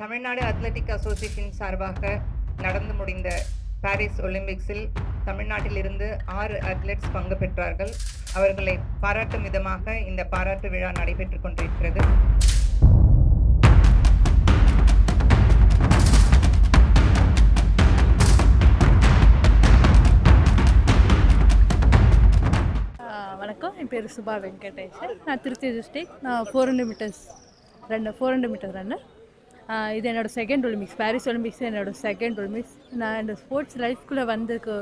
Tamil Nadu athletic association சார்பாக நடந்து முடிந்த பாரிஸ் ஒலிம்பிக்ஸில் தமிழ்நாட்டிலிருந்து ஆறு அத்லெட்ஸ் பங்கு பெற்றார்கள். அவர்களை பாராட்டும் விதமாக இந்த பாராட்டு விழா நடைபெற்றுக் கொண்டிருக்கிறது. வணக்கம். என் பேர் சுபா வெங்கடேஷன். நான் திருச்சி டிஸ்ட்ரிக் நான் four hundred meters runner four hundred meter runner இது என்னோடய செகண்ட் ஒலிம்பிக்ஸ் பாரிஸ் ஒலிம்பிக்ஸ் என்னோடய செகண்ட் ஒலிம்பிக்ஸ் நான் இந்த ஸ்போர்ட்ஸ் லைஃப்குள்ளே வந்ததுக்கு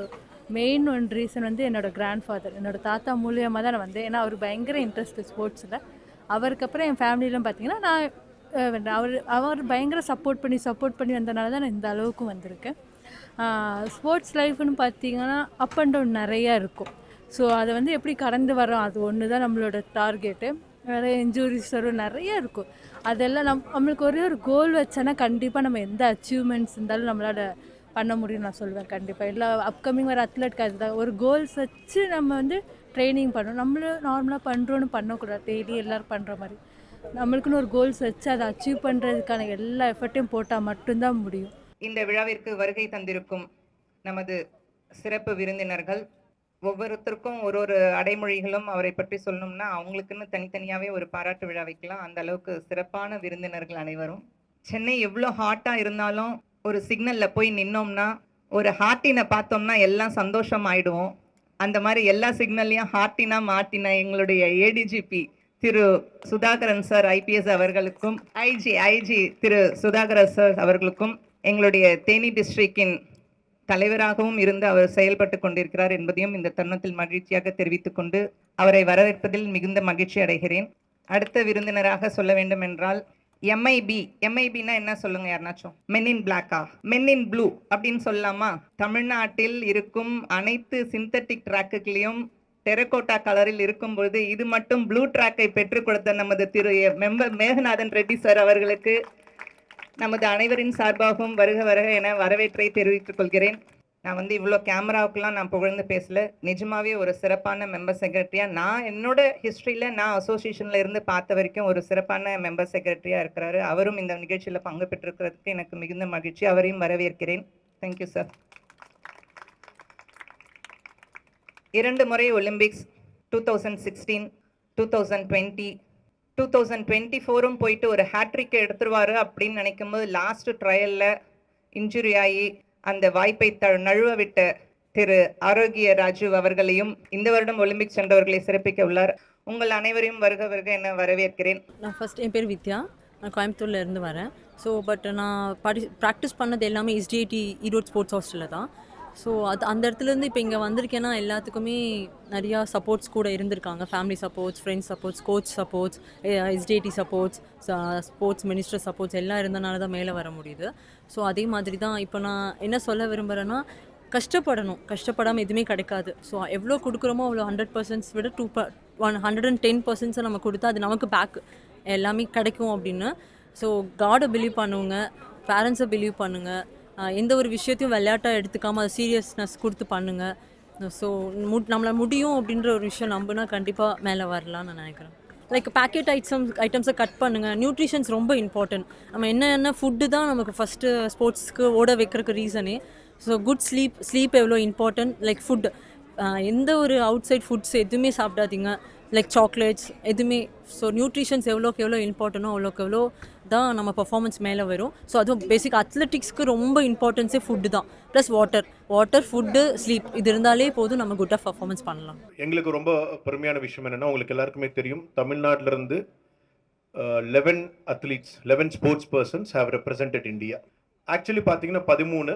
மெயின் ஒன் ரீசன் வந்து என்னோடய கிராண்ட் ஃபாதர் என்னோடய தாத்தா மூலியமாக தான் நான் வந்தேன். ஏன்னா அவர் பயங்கர இன்ட்ரெஸ்ட் ஸ்போர்ட்ஸில் அவருக்கு அப்புறம் என் ஃபேமிலியிலும் பார்த்தீங்கன்னா நான் அவர் அவர் பயங்கர சப்போர்ட் பண்ணி சப்போர்ட் பண்ணி வந்தனால தான் நான் இந்த அளவுக்கு வந்திருக்கேன். ஸ்போர்ட்ஸ் லைஃப்னு பார்த்தீங்கன்னா அப் அண்ட் டவுன் நிறையா இருக்கும். ஸோ அதை வந்து எப்படி கடந்து வரோம் அது ஒன்று தான் நம்மளோட டார்கெட்டு நிறைய இன்ஜூரிஸ் வரும் நிறைய இருக்கும். அதெல்லாம் நம் நம்மளுக்கு ஒரே ஒரு கோல் வச்சோன்னா கண்டிப்பாக நம்ம எந்த அச்சீவ்மெண்ட்ஸ் இருந்தாலும் நம்மளால் பண்ண முடியும் நான் சொல்லுவேன் கண்டிப்பாக எல்லா அப்கமிங் வர அத்லெட்க்கு அதுதான். ஒரு கோல்ஸ் வச்சு நம்ம வந்து ட்ரைனிங் பண்ணணும். நம்மளும் நார்மலாக பண்ணுறோன்னு பண்ணக்கூடாது. டெய்லி எல்லோரும் பண்ணுற மாதிரி. நம்மளுக்குன்னு ஒரு கோல்ஸ் வச்சு அதை அச்சீவ் பண்ணுறதுக்கான எல்லா எஃபர்ட்டையும் போட்டால் மட்டும்தான் முடியும். இந்த விழாவிற்கு வருகை தந்திருக்கும் நமது சிறப்பு விருந்தினர்கள் ஒவ்வொருத்தருக்கும் ஒரு ஒரு அடைமொழிகளும் அவரை பற்றி சொல்லணும்னா அவங்களுக்குன்னு தனித்தனியாகவே ஒரு பாராட்டு விழா வைக்கலாம். அந்த அளவுக்கு சிறப்பான விருந்தினர்கள் அனைவரும். சென்னை எவ்வளோ ஹாட்டாக இருந்தாலும் ஒரு சிக்னலில் போய் நின்னோம்னா ஒரு ஹார்ட்டினை பார்த்தோம்னா எல்லாம் சந்தோஷம் ஆயிடுவோம் அந்த மாதிரி எல்லா சிக்னல்லையும் ஹார்ட்டினா மாட்டினா எங்களுடைய ADGP Thiru Sudhakaran sir IPS அவர்களுக்கும் IG IG Thiru Sudhakaran sir அவர்களுக்கும் எங்களுடைய தேனி டிஸ்ட்ரிக்டின் தலைவராகவும் இருந்து அவர் செயல்பட்டு கொண்டிருக்கிறார் என்பதையும் இந்த தருணத்தில் மகிழ்ச்சியாக தெரிவித்துக் கொண்டு அவரை வரவேற்பதில் மிகுந்த மகிழ்ச்சி அடைகிறேன். அடுத்த விருந்தினராக சொல்ல வேண்டும் என்றால் எம்ஐபி எம்ஐபினா என்ன சொல்லுங்க யாருனாச்சும்? மென் இன் பிளாக்கா மென் இன் ப்ளூ அப்படின்னு சொல்லலாமா? தமிழ்நாட்டில் இருக்கும் அனைத்து சிந்தட்டிக் ட்ராக்குகளையும் டெரகோட்டா கலரில் இருக்கும் பொழுது இது மட்டும் ப்ளூ ட்ராக்கை பெற்றுக் கொடுத்த நமது திரு மெம்பர் மேகநாதன் ரெட்டி சார் அவர்களுக்கு நமது அனைவரின் சார்பாகவும் வருக வருக என வரவேற்றை தெரிவித்துக் கொள்கிறேன். நான் வந்து இவ்வளோ கேமராவுக்கெல்லாம் நான் புகழ்ந்து பேசல. நிஜமாவே ஒரு சிறப்பான மெம்பர் செக்ரட்டரியாக நான் என்னோட ஹிஸ்ட்ரியில் நான் அசோசியேஷனில் இருந்து பார்த்த வரைக்கும் ஒரு சிறப்பான மெம்பர் செக்ரட்டரியாக இருக்கிறாரு. அவரும் இந்த நிகழ்ச்சியில் பங்கு பெற்றிருக்கிறதுக்கு எனக்கு மிகுந்த மகிழ்ச்சி. அவரையும் வரவேற்கிறேன். தேங்க்யூ சார் இரண்டு முறை Olympics two thousand sixteen two thousand twenty two thousand twenty ஃபோரும் போயிட்டு ஒரு ஹேட்ரிக் எடுத்துருவாரு அப்படின்னு நினைக்கும் போது லாஸ்ட் ட்ரையலில் இன்ஜுரி ஆகி அந்த வாய்ப்பை த நழுவ விட்ட திரு ஆரோக்கிய ராஜு அவர்களையும் இந்த வருடம் ஒலிம்பிக் சென்றவர்களை சிறப்பிக்க உள்ளார். உங்கள் அனைவரையும் வருக வருக என வரவேற்கிறேன். நான் ஃபஸ்ட் என் பேர் வித்யா. நான் கோயம்புத்தூர்ல இருந்து வரேன். ஸோ பட் நான் படி ப்ராக்டிஸ் பண்ணது எல்லாமே எஸ்டிஐடி ஈரோடு ஸ்போர்ட்ஸ் ஹாஸ்டலில் தான். ஸோ அது அந்த இடத்துலேருந்து இப்போ இங்கே வந்திருக்கேன்னா எல்லாத்துக்குமே நிறையா சப்போர்ட்ஸ் கூட இருந்திருக்காங்க. Family supports friends supports coach supports SDAT supports sports minister supports எல்லாம் இருந்தனால தான் மேலே வர முடியுது. ஸோ அதே மாதிரி தான் இப்போ நான் என்ன சொல்ல விரும்புகிறேன்னா கஷ்டப்படணும். கஷ்டப்படாமல் எதுவுமே கிடைக்காது. ஸோ எவ்வளோ கொடுக்குறோமோ அவ்வளோ ஹண்ட்ரட் பர்சன்ட்ஸ் விட டூ ப ஒன் ஹண்ட்ரட் அண்ட் டென் பர்சன்ட்ஸை நம்ம கொடுத்தா அது நமக்கு பேக் எல்லாமே கிடைக்கும் அப்படின்னு. ஸோ காடை பிலீவ் பண்ணுவோங்க பேரண்ட்ஸை பிலீவ் பண்ணுங்கள் எந்த ஒரு விஷயத்தையும் விளையாட்டாக எடுத்துக்காமல் அது சீரியஸ்னஸ் கொடுத்து பண்ணுங்கள் ஸோ மு நம்மளை முடியும் அப்படின்ற ஒரு விஷயம் நம்பினா கண்டிப்பாக மேலே வரலாம்னு நான் நினைக்கிறேன். லைக் பேக்கெட் ஐட்டம்ஸ் ஐட்டம்ஸை கட் பண்ணுங்கள் நியூட்ரிஷன்ஸ் ரொம்ப இம்பார்ட்டன்ட் நம்ம என்ன என்ன ஃபுட்டு தான் நமக்கு ஃபஸ்ட்டு ஸ்போர்ட்ஸ்க்கு ஓட வைக்கிறதுக்கு ரீசனே ஸோ குட் ஸ்லீப் ஸ்லீப் எவ்வளோ இம்பார்ட்டன்ட் லைக் ஃபுட் எந்த ஒரு அவுட் சைட் ஃபுட்ஸ் எதுவுமே சாப்பிடாதீங்க. லைக் சாக்லேட்ஸ் எதுவுமே ஸோ நியூட்ரிஷன்ஸ் எவ்வளோக்கு எவ்வளோ இம்பார்ட்டனோ அவ்வளோக்கு எவ்வளோ தான் நம்ம பர்ஃபார்மன்ஸ் மேலே வரும். ஸோ அதுவும் பேசிக் அத்லெட்டிக்ஸ்க்கு ரொம்ப இம்பார்ட்டன்ஸே ஃபுட்டு தான். Plus water water food sleep இது இருந்தாலே போதும் நம்ம குட்டாக பர்ஃபார்மன்ஸ் பண்ணலாம். எங்களுக்கு ரொம்ப பெருமையான விஷயம் என்னென்னா உங்களுக்கு எல்லாருக்குமே தெரியும் தமிழ்நாட்டிலேருந்து eleven athletes eleven sports persons have represented India actually பார்த்தீங்கன்னா பதிமூணு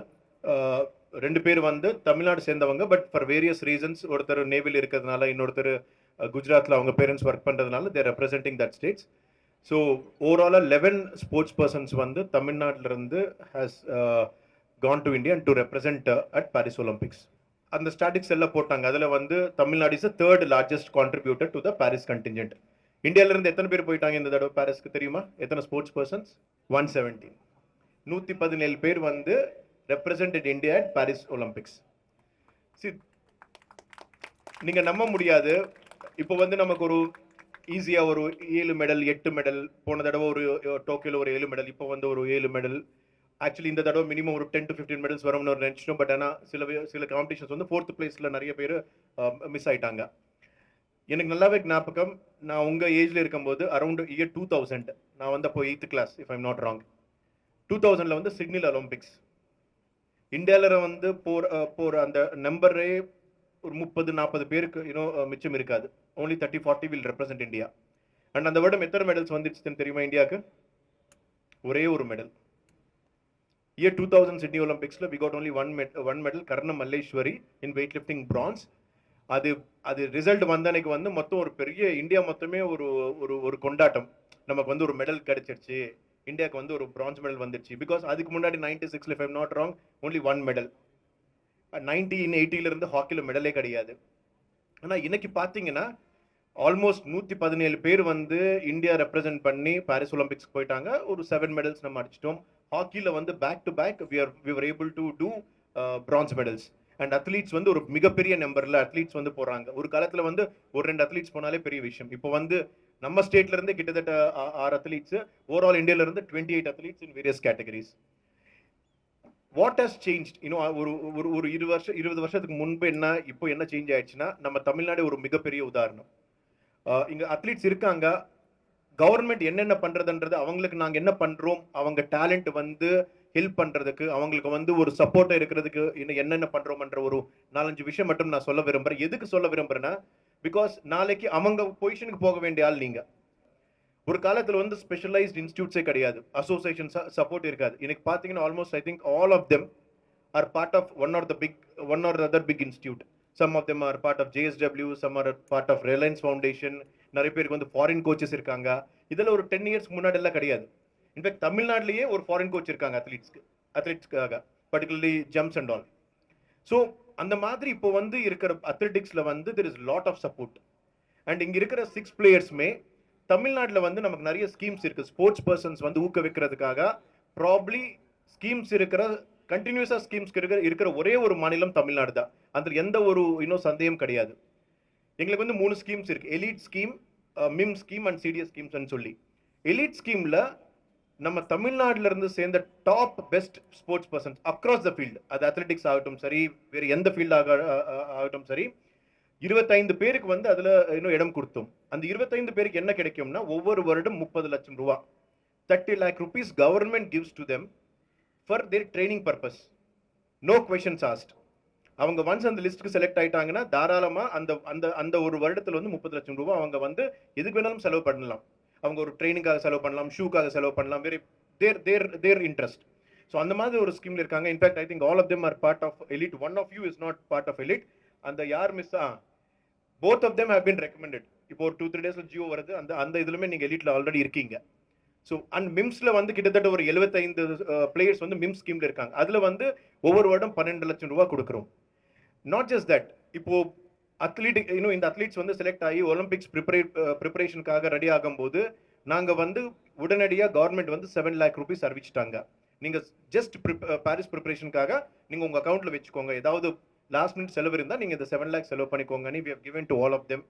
ரெண்டு பேர் வந்து தமிழ்நாடு சேர்ந்தவங்க பட் ஃபார் வேரியஸ் ரீசன்ஸ் ஒருத்தர் நேவில் இருக்கிறதுனால இன்னொருத்தர் குஜராத்தில் அவங்க பேரண்ட்ஸ் ஒர்க் பண்ணுறதுனால they're representing that states so ஓவராலாக லெவன் ஸ்போர்ட்ஸ் பர்சன்ஸ் வந்து தமிழ்நாட்டிலிருந்து has gone to India to represent at Paris Olympics அந்த ஸ்டாட்டிக்ஸ் எல்லாம் போட்டாங்க. அதில் வந்து Tamil Nadu is third largest contributor to the Paris contingent இந்தியாவிலேருந்து எத்தனை பேர் போயிட்டாங்க இந்த தடவை பாரிஸ்க்கு தெரியுமா? எத்தனை ஸ்போர்ட்ஸ் பர்சன்ஸ் ஒன் செவன்டீன் நூற்றி பதினேழு பேர் வந்து represented India at Paris Olympics see நீங்கள் நம்ப முடியாது. இப்போ வந்து நமக்கு ஒரு ஈஸியாக ஒரு ஏழு மெடல் எட்டு மெடல் போன தடவை ஒரு டோக்கியோவில் ஒரு ஏழு மெடல் இப்போ வந்து ஒரு ஏழு மெடல் ஆக்சுவலி இந்த தடவை மினிமம் ஒரு டென் டு ஃபிஃப்டீன் மெடல்ஸ் வரும்னு ஒரு நினச்சிட்டோம். பட் ஆனால் சில சில காம்படிஷன்ஸ் வந்து ஃபோர்த் பிளேஸில் நிறைய பேர் மிஸ் ஆயிட்டாங்க. எனக்கு நல்லாவே ஞாபகம் நான் உங்கள் ஏஜில் இருக்கும்போது அரௌண்ட் இயர் டூ தௌசண்ட் நான் வந்து அப்போ eighth class if I'm not wrong two தௌசண்டில் வந்து சிட்னில் ஒலிம்பிக்ஸ் இந்தியாவில் வந்து போர் போர் அந்த நம்பரே ஒரு முப்பது நாற்பது பேருக்கு இன்னும் மிச்சம் இருக்காது. Only thirty forty will represent India and அந்த வருடம் எத்தனை மெடல்ஸ் வந்துச்சுன்னு தெரியுமா இந்தியாவுக்கு? ஒரே ஒரு medal year two thousand Sydney ஒலிம்பிக்ஸில் we got only one med one medal Karnam Malleswari in weight lifting bronze அது அது ரிசல்ட் வந்த அன்னைக்கு வந்து மொத்தம் ஒரு பெரிய இந்தியா மொத்தமே ஒரு ஒரு ஒரு கொண்டாட்டம். நமக்கு வந்து ஒரு மெடல் கிடைச்சிருச்சு. இந்தியாவுக்கு வந்து ஒரு பிரான்ஸ் மெடல் வந்துருச்சு. பிகாஸ் அதுக்கு முன்னாடி நைன்டி சிக்ஸ்ல five not wrong only one medal nineteen இருந்து ஹாக்கியில் மெடலே கிடையாது. ஆனால் இன்னைக்கு பார்த்தீங்கன்னா ஆல்மோஸ்ட் நூற்றி பதினேழு பேர் வந்து இந்தியா ரெப்ரசென்ட் பண்ணி பாரிஸ் ஒலிம்பிக்ஸ் போயிட்டாங்க. ஒரு செவன் மெடல்ஸ் நம்ம அடிச்சிட்டோம். ஹாக்கியில் வந்து back to back we are we are able to two bronze medals and athletes வந்து ஒரு மிகப்பெரிய நம்பரில் அத்லீட்ஸ் வந்து போகிறாங்க ஒரு காலத்தில் வந்து ஒரு ரெண்டு அத்லீட்ஸ் போனாலே பெரிய விஷயம். இப்போ வந்து நம்ம ஸ்டேட்ல இருந்து கிட்டத்தட்ட ஆறு அத்லீட்ஸ் ஓவரால் இந்தியால இருந்து twenty eight athletes in various categories what has change இன்னும் ஒரு ஒரு ஒரு இரு வருஷம் இருபது வருஷத்துக்கு முன்பு என்ன இப்போ என்ன சேஞ்ச் ஆயிடுச்சுன்னா நம்ம தமிழ்நாடு ஒரு மிகப்பெரிய உதாரணம். இங்க அத்லீட்ஸ் இருக்காங்க. கவர்மெண்ட் என்னென்ன பண்றதுன்றது அவங்களுக்கு நாங்க என்ன பண்றோம்? அவங்க டேலண்ட் வந்து ஹெல்ப் பண்றதுக்கு அவங்களுக்கு வந்து ஒரு சப்போர்ட்டா இருக்கிறதுக்கு இன்னும் என்னென்ன பண்றோம்ன்ற ஒரு நாலஞ்சு விஷயம் மட்டும் நான் சொல்ல விரும்புறேன். எதுக்கு சொல்ல விரும்புறேன்னா பிகாஸ் நாளைக்கு அவங்க பொசிஷனுக்கு போக வேண்டிய ஆள் நீங்க. ஒரு காலத்தில் வந்து ஸ்பெஷலைஸ்ட் இன்ஸ்டியூட்ஸே கிடையாது. அசோசியேஷன் சப்போர்ட் இருக்காது. எனக்கு பார்த்தீங்கன்னா almost I think all of them are part of one or the big one or other big institute some of them are part of JSW some are part of Reliance Foundation நிறைய பேருக்கு வந்து foreign coaches இருக்காங்க. இதில் ஒரு ten இயர்ஸ்க்கு முன்னாடி எல்லாம் கிடையாது. இன்ஃபேக்ட் தமிழ்நாட்டிலேயே ஒரு ஃபாரின் கோச் இருக்காங்க அத்லீட்ஸ்க்கு அத்லீட்ஸ்க்காக particularly jumps and all so அந்த மாதிரி இப்போ வந்து இருக்கிற அத்லெட்டிக்ஸில் வந்து there is lot of support and இங்கே இருக்கிற சிக்ஸ் பிளேயர்ஸுமே தமிழ்நாட்டில் வந்து நமக்கு நிறைய ஸ்கீம்ஸ் இருக்குது ஸ்போர்ட்ஸ் பர்சன்ஸ் வந்து ஊக்குவிக்கிறதுக்காக ப்ராப்ளி ஸ்கீம்ஸ் இருக்கிற கண்டினியூஸாக ஸ்கீம்ஸ் இருக்கிற இருக்கிற ஒரே ஒரு மாநிலம் தமிழ்நாடு தான். அதில் எந்த ஒரு இன்னும் சந்தேகம் கிடையாது. எங்களுக்கு வந்து மூணு ஸ்கீம்ஸ் இருக்குது elite scheme MIM scheme and CDS ஸ்கீம்ஸ்னு சொல்லி. எலிட் ஸ்கீமில் நம்ம தமிழ்நாட்டில இருந்து சேர்ந்த top best sports persons across the field அது அத்லெட்டிக்ஸ் ஆகட்டும் சரி வேறு எந்த ஃபீல்டாக ஆகட்டும் சரி இருபத்தைந்து பேருக்கு வந்து அதில் இன்னும் இடம் கொடுத்தோம். அந்த இருபத்தைந்து பேருக்கு என்ன கிடைக்கும்னா ஒவ்வொரு வருடம் முப்பது லட்சம் ரூபா. Thirty lakh rupees government gives to them for their training purpose no questions asked அவங்க ஒன்ஸ் அந்த லிஸ்ட்டுக்கு செலக்ட் ஆயிட்டாங்கன்னா தாராளமாக அந்த அந்த அந்த ஒரு வருடத்தில் வந்து முப்பது லட்சம் ரூபா அவங்க வந்து எதுக்கு வேணாலும் செலவு பண்ணலாம். அவங்க ஒரு ட்ரைனிங்காக செலவு பண்ணலாம் ஷூக்காக செலவு பண்ணலாம் வேறு தேர் தேர் தேர் இன்ட்ரெஸ்ட் ஸோ அந்த மாதிரி ஒரு ஸ்கீம்ல இருக்காங்க. In fact I think all of them are part of elite one of you is not part of elite அந்த யார் miss ah both of them have been recommended இப்போ ஒரு two three டேஸ்ல ஜியோ வருது. அந்த அந்த இதுலுமே நீங்க எலிட்ல ஆல்ரெடி இருக்கீங்க. ஸோ அண்ட் மிம்ஸ்ல வந்து கிட்டத்தட்ட ஒரு எழுபத்தைந்து பிளேயர்ஸ் வந்து மிம்ஸ் ஸ்கீம்ல இருக்காங்க. அதுல வந்து ஒவ்வொரு வருடம் பன்னெண்டு லட்சம் ரூபாய் கொடுக்குறோம். நாட் ஜஸ்ட் தட் இப்போ அத்லீட் இன்னும் இந்த அத்லீட்ஸ் வந்து செலக்ட் ஆகி ஒலிம்பிக்ஸ் ப்ரிப்பரே ப்ரிப்பரேஷனுக்காக ரெடி ஆகும்போது நாங்கள் வந்து உடனடியாக கவர்மெண்ட் வந்து செவன் லேக் ருபீஸ் அறிவிச்சிட்டாங்க. நீங்கள் ஜஸ்ட் பாரிஸ் ப்ரிப்பரேஷனுக்காக நீங்கள் உங்கள் அக்கௌண்ட்டில் வச்சுக்கோங்க. ஏதாவது லாஸ்ட் மினிட் செலவு இருந்தால் நீங்கள் இந்த செவன் லேக் செலவு பண்ணிக்கோங்கன்னு we given to all of them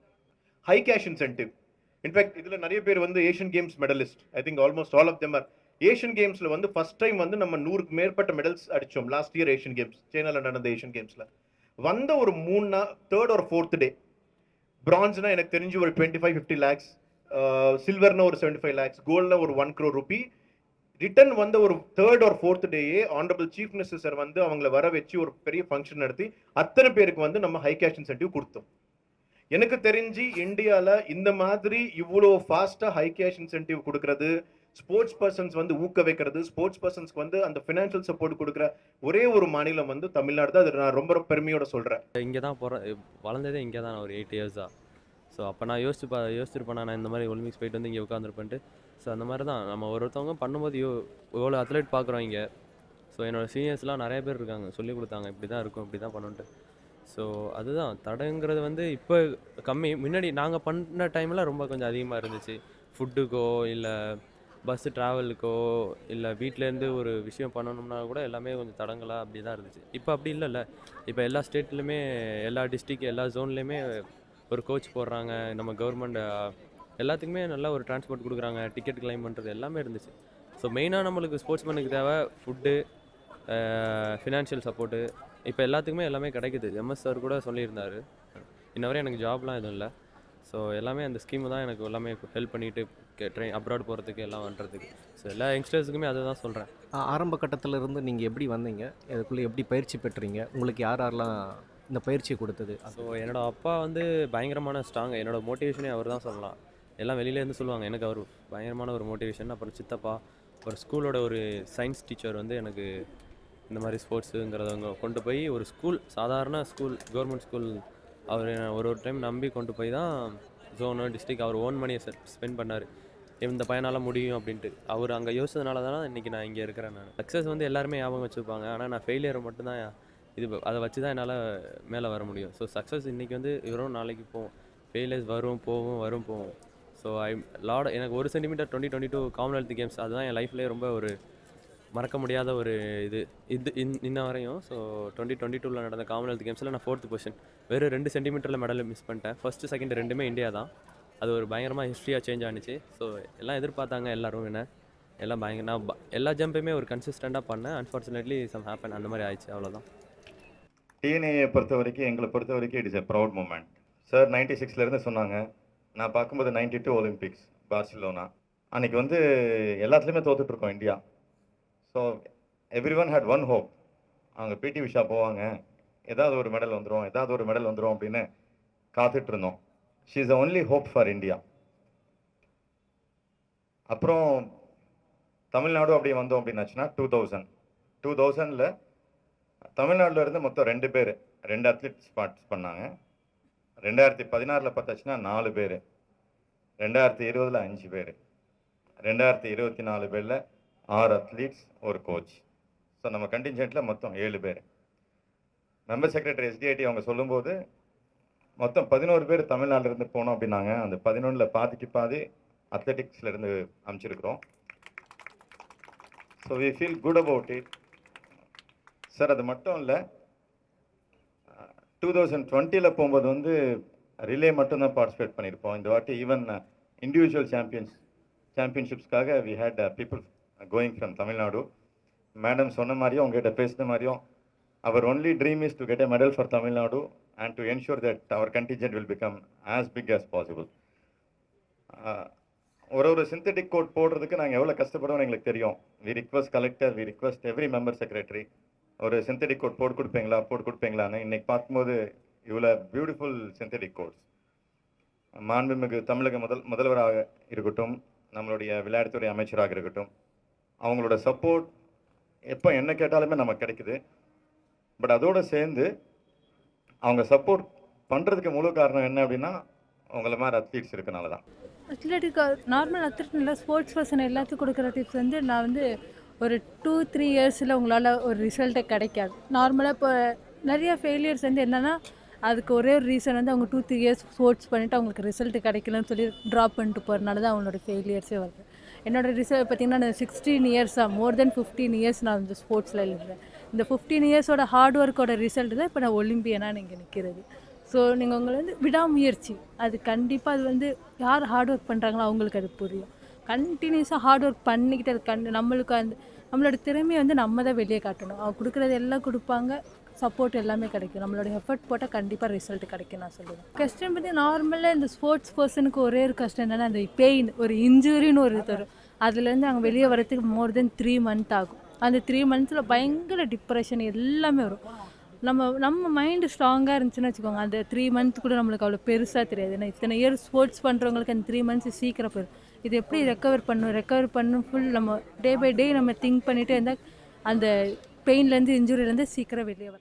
high cash incentive in fact இதில் நிறைய பேர் வந்து Asian Games medalist I think almost all of them are Asian கேம்ஸில் வந்து ஃபர்ஸ்ட் டைம் வந்து நம்ம நூறுக்கு மேற்பட்ட மெடல்ஸ் அடித்தோம் லாஸ்ட் இயர் ஏஷியன் கேம்ஸ் சைனாவில் நடந்த ஏஷியன் கேம்ஸில் வந்த ஒரு மூணு நாள் தேர்ட் ஒரு ஃபோர்த் டே பிரான்ஸ்னா எனக்கு தெரிஞ்சு ஒரு டுவெண்ட்டி ஃபைவ் ஃபிஃப்டி லேக்ஸ் சில்வர்னா ஒரு செவன்டி ஃபைவ் லேக்ஸ் கோல்ட்னா ஒரு ஒன் க்ரோ ருபி ரிட்டர்ன் வந்த ஒரு தேர்ட் ஒரு ஃபோர்த் டேயே ஆனரபிள் சீஃப் மினிஸ்டர் சார் வந்து அவங்கள வர வச்சு ஒரு பெரிய ஃபங்க்ஷன் நடத்தி அத்தனை பேருக்கு வந்து நம்ம ஹை கேஷ் இன்சென்டிவ் கொடுத்தோம். எனக்கு தெரிஞ்சு இந்தியாவில் இந்த மாதிரி இவ்வளோ ஃபாஸ்ட்டாக ஹை கேஷ் இன்சென்டிவ் கொடுக்கறது ஸ்போர்ட்ஸ் பர்சன்ஸ் வந்து ஊக்க வைக்கிறது ஸ்போர்ட்ஸ் பர்சன்ஸ்க்கு வந்து அந்த ஃபினான்ஷியல் சப்போர்ட் கொடுக்குற ஒரே ஒரு மாநிலம் வந்து தமிழ்நாடு தான். அது நான் ரொம்ப ரொம்ப பெருமையோட சொல்கிறேன் இங்கே தான் போகிற வளர்ந்ததே இங்கே தான் ஒரு எயிட் இயர்ஸாக ஸோ அப்போ நான் யோசிச்சு பா யோசிச்சிருப்பேன் நான் இந்த மாதிரி ஒலிம்பிக்ஸ் போயிட்டு வந்து இங்கே உட்காந்துருப்பேன்ட்டு ஸோ அந்த மாதிரி தான் நம்ம ஒரு ஒருத்தவங்க பண்ணும்போது யோ எவ்வளோ அத்லெட் பார்க்குறோம் இங்கே. ஸோ என்னோட சீனியர்ஸ்லாம் நிறைய பேர் இருக்காங்க. சொல்லி கொடுத்தாங்க. இப்படி தான் இருக்கும் இப்படி தான் பண்ணுன்ட்டு. ஸோ அதுதான். தடங்கிறது வந்து இப்போ கம்மி. முன்னாடி நாங்கள் பண்ண டைமில் ரொம்ப கொஞ்சம் அதிகமாக இருந்துச்சு. ஃபுட்டுக்கோ இல்லை பஸ்ஸு ட்ராவலுக்கோ இல்லை வீட்டிலேருந்து ஒரு விஷயம் பண்ணணும்னா கூட எல்லாமே கொஞ்சம் தடங்கலாக அப்படி தான் இருந்துச்சு. இப்போ அப்படி இல்லைல்ல. இப்போ எல்லா ஸ்டேட்லையுமே எல்லா டிஸ்ட்ரிக் எல்லா ஜோன்லேயுமே ஒரு கோச் போடுறாங்க. நம்ம கவர்மெண்ட் எல்லாத்துக்குமே நல்லா ஒரு டிரான்ஸ்போர்ட் கொடுக்குறாங்க. டிக்கெட் கிளைம் பண்ணுறது எல்லாமே இருந்துச்சு. ஸோ மெயினாக நம்மளுக்கு ஸ்போர்ட்ஸ்மேனுக்கு தேவை ஃபுட்டு ஃபினான்ஷியல் சப்போர்ட்டு இப்போ எல்லாத்துக்குமே எல்லாமே கிடைக்குது. எம்எஸ் சார் கூட சொல்லியிருந்தார். இன்ன வரை எனக்கு ஜாப்லாம் எதுவும் இல்லை. ஸோ எல்லாமே அந்த ஸ்கீமு தான் எனக்கு எல்லாமே ஹெல்ப் பண்ணிட்டு ட்ரெயின் அப்ராட் போகிறதுக்கு எல்லாம் பண்ணுறதுக்கு ஸோ எல்லா யங்ஸ்டர்ஸுக்குமே அதை தான் சொல்கிறேன் ஆரம்ப கட்டத்துல இருந்து நீங்கள் எப்படி வந்தீங்க? இதுக்குள்ளே எப்படி பயிற்சி பெற்றீங்க? உங்களுக்கு யார் யாரெல்லாம் இந்த பயிற்சி கொடுத்தது? ஸோ என்னோட அப்பா வந்து பயங்கரமான ஸ்ட்ராங் என்னோட மோட்டிவேஷனே அவர் தான் சொல்லலாம். எல்லாம் வெளியிலேருந்து சொல்லுவாங்க எனக்கு அவர் பயங்கரமான ஒரு மோட்டிவேஷன் அப்புறம் சித்தப்பா ஒரு ஸ்கூலோட ஒரு சயின்ஸ் டீச்சர் வந்து எனக்கு இந்த மாதிரி ஸ்போர்ட்ஸுங்கிறதவங்க கொண்டு போய் ஒரு ஸ்கூல் சாதாரண ஸ்கூல் கவர்மெண்ட் ஸ்கூல் அவர் ஒரு ஒரு டைம் நம்பி கொண்டு போய் தான் ஜோனு டிஸ்ட்ரிக் அவர் ஓன் மணியை ஸ்பெண்ட் பண்ணார். இந்த பையனால் முடியும் அப்படின்ட்டு. அவர் அங்கே யோசிச்சதுனால தான் இன்றைக்கி நான் இங்கே இருக்கிறேன் நான். சக்ஸஸ் வந்து எல்லாருமே ஞாபகம் வச்சுருப்பாங்க. ஆனால் நான் ஃபெயிலியர் மட்டும்தான் இது அதை வச்சு தான் என்னால் மேலே வர முடியும். ஸோ சக்ஸஸ் இன்றைக்கி வந்து வரும் நாளைக்கு போகும் ஃபெயிலியர்ஸ் வரும் போவோம் வரும் போகும். ஸோ ஐ லாட் எனக்கு ஒரு centimetre twenty twenty two Commonwealth Games அதுதான் என் லைஃப்லேயே ரொம்ப ஒரு மறக்க முடியாத ஒரு இது. இது இன் இன்ன வரையும் ஸோ டுவெண்ட்டி டுவெண்ட்டி டூவில் நடந்த காமன்வெல்த் கேம்ஸில் நான் ஃபோர்த் பொசிஷன் வெறும் ரெண்டு சென்டிமீட்டரில் மெடல் மிஸ் பண்ணிட்டேன். ஃபஸ்ட்டு செகண்ட் ரெண்டுமே இந்தியா தான். அது ஒரு பயங்கரமாக ஹிஸ்ட்ரியாக சேஞ்ச் ஆனிச்சு. ஸோ எல்லாம் எதிர்பார்த்தாங்க எல்லாரும் என்ன. எல்லாம் பயங்கர நான் எல்லா ஜம்பையுமே ஒரு கன்சிஸ்டண்ட்டாக பண்ணேன். அன்ஃபார்ச்சுனேட்லி சம் ஹேப்பன் அந்த மாதிரி ஆயிடுச்சு. அவ்வளோதான் டிஎன்ஏயை பொறுத்த வரைக்கும் எங்களை பொறுத்த வரைக்கும் it is a proud moment sir ninety சிக்ஸ்லேருந்து சொன்னாங்க. நான் பார்க்கும்போது நைன்டி டூ ஒலிம்பிக்ஸ் பார்சிலோனா அன்னைக்கு வந்து எல்லாத்துலேயுமே தோத்துட்ருக்கோம் India so everyone had one hope அவங்க பிடி உஷா போவாங்க. ஏதாவது ஒரு மெடல் வந்துடும் ஏதாவது ஒரு மெடல் வந்துடும் அப்படின்னு காத்துட்டு இருந்தோம் she is only hope for India அப்புறம் தமிழ்நாடு அப்படி வந்தோம் அப்படின்னாச்சுன்னா டூ தௌசண்ட் டூ தௌசண்டில் தமிழ்நாட்டில் இருந்து மொத்தம் ரெண்டு பேர் ரெண்டு அத்லீட்ஸ் பார்ட்டிஸ் பண்ணாங்க. ரெண்டாயிரத்தி பதினாறில் பார்த்தாச்சுன்னா நாலு பேர். ரெண்டாயிரத்தி இருபதில் அஞ்சு பேர். ரெண்டாயிரத்தி இருபத்தி நாலு பேரில் ஆறு அத்லீட்ஸ் ஒரு கோச் ஸோ நம்ம கண்டிஞ்சென்ட்டில் மொத்தம் ஏழு பேர். மெம்பர் செக்ரட்டரி எஸ்டிஐடி அவங்க சொல்லும்போது மொத்தம் பதினோரு பேர் தமிழ்நாட்டிலேருந்து போனோம் அப்படின்னாங்க. அந்த பதினொன்றில் பாதிக்கு பாதி அத்லெட்டிக்ஸ்லேருந்து அமைச்சிருக்கிறோம். So we feel good about it sir அது மட்டும் இல்லை டூ தௌசண்ட் டுவெண்ட்டியில் போகும்போது வந்து ரிலே மட்டும்தான் பார்ட்டிசிபேட் பண்ணியிருப்போம். இந்த வாட்டி even individual champions சாம்பியன்ஷிப்ஸ்க்காக we had people going from Tamil Nadu madam சொன்ன மாதிரியும் உங்ககிட்ட பேசின மாதிரியும் our only dream is to get a medal for Tamil Nadu and to ensure that our contingent will become as big as possible ஒரு ஒரு synthetic code போடுறதுக்கு நாங்கள் எவ்வளோ கஷ்டப்படுவோம்னு எங்களுக்கு தெரியும். We request collector we request every member secretary ஒரு synthetic code போட்டு கொடுப்பீங்களா போட்டு கொடுப்பீங்களான்னு இன்றைக்கி பார்க்கும்போது இவ்வளோ பியூட்டிஃபுல் சிந்தட்டிக் கோட்ஸ் மாண்புமிகு தமிழக முதல் முதல்வராக இருக்கட்டும் நம்மளுடைய விளையாட்டுத்துறை அமைச்சராக இருக்கட்டும் அவங்களோட சப்போர்ட் எப்போ என்ன கேட்டாலுமே நமக்கு கிடைக்குது. பட் அதோடு சேர்ந்து அவங்க சப்போர்ட் பண்ணுறதுக்கு முழு காரணம் என்ன அப்படின்னா அவங்கள மாதிரி அத்லீட்ஸ் இருக்கனால தான். அத்லெட்டிக் நார்மல் அத்லெட் இல்லை ஸ்போர்ட்ஸ் பர்சன் எல்லாத்துக்கும் கொடுக்குற டிப்ஸ் வந்து நான் வந்து ஒரு டூ த்ரீ இயர்ஸில் உங்களால் ஒரு ரிசல்ட்டே கிடைக்காது. நார்மலாக இப்போ நிறைய ஃபெயிலியர்ஸ் வந்து என்னென்னா அதுக்கு ஒரே ஒரு ரீசன் வந்து அவங்க டூ த்ரீ இயர்ஸ் ஸ்போர்ட்ஸ் பண்ணிவிட்டு அவங்களுக்கு ரிசல்ட் கிடைக்கலன்னு சொல்லி ட்ராப் பண்ணிட்டு போகிறனால தான் அவங்களோட ஃபெயிலியர்ஸே வருது. என்னோட ரிசல்ட் பார்த்திங்கன்னா நான் சிக்ஸ்டீன் இயர்ஸாக மோர் தென் ஃபிஃப்டீன் இயர்ஸ் நான் இந்த ஸ்போர்ட்ஸில் இருந்தேன் இந்த ஃபிஃப்டீன் இயர்ஸோட ஹார்ட் ஒர்க்கோட ரிசல்ட் தான் இப்போ நான் ஒலிம்பியனாக நீங்கள் நிற்கிறது ஸோ நீங்கள் உங்களை வந்து விடாமுயற்சி. அது கண்டிப்பாக அது வந்து யார் ஹார்ட் ஒர்க் பண்ணுறாங்களோ அவங்களுக்கு அது புரியும். கண்டினியூஸாக ஹார்ட் ஒர்க் பண்ணிக்கிட்டு அது கண் நம்மளுக்கு அந்த நம்மளோட திறமையை வந்து நம்ம தான் வெளியே காட்டணும். அவங்க கொடுக்குறது எல்லாம் கொடுப்பாங்க. சப்போர்ட் எல்லாமே கிடைக்கும். நம்மளோட எஃபர்ட் போட்டால் கண்டிப்பாக ரிசல்ட் கிடைக்கும் நான் சொல்லுவேன். கஷ்டம் பற்றி நார்மலாக இந்த ஸ்போர்ட்ஸ் பர்சனுக்கு ஒரே ஒரு கஷ்டம் என்னென்னா அந்த பெயின் ஒரு இன்ஜுரின்னு ஒரு இது வரும். அதுலேருந்து அவங்க வெளியே வரதுக்கு மோர் தென் த்ரீ மந்த் ஆகும். அந்த த்ரீ மந்த்ஸில் பயங்கர டிப்ரெஷன் எல்லாமே வரும். நம்ம நம்ம மைண்டு ஸ்ட்ராங்காக இருந்துச்சுன்னு வச்சுக்கோங்க. அந்த த்ரீ மந்த் கூட நம்மளுக்கு அவ்வளோ பெருசாக தெரியாது. ஏன்னா இத்தனை இயர் ஸ்போர்ட்ஸ் பண்ணுறவங்களுக்கு அந்த த்ரீ மந்த்ஸ் சீக்கிரம் போயிடும். இது எப்படி ரெக்கவர் பண்ணும் ரெக்கவர் பண்ணும் ஃபுல் நம்ம டே பை டே நம்ம திங்க் பண்ணிகிட்டே இருந்தால் அந்த பெயின்லேருந்து இன்ஜுரியிலேருந்து சீக்கிரம் வெளியே வரும்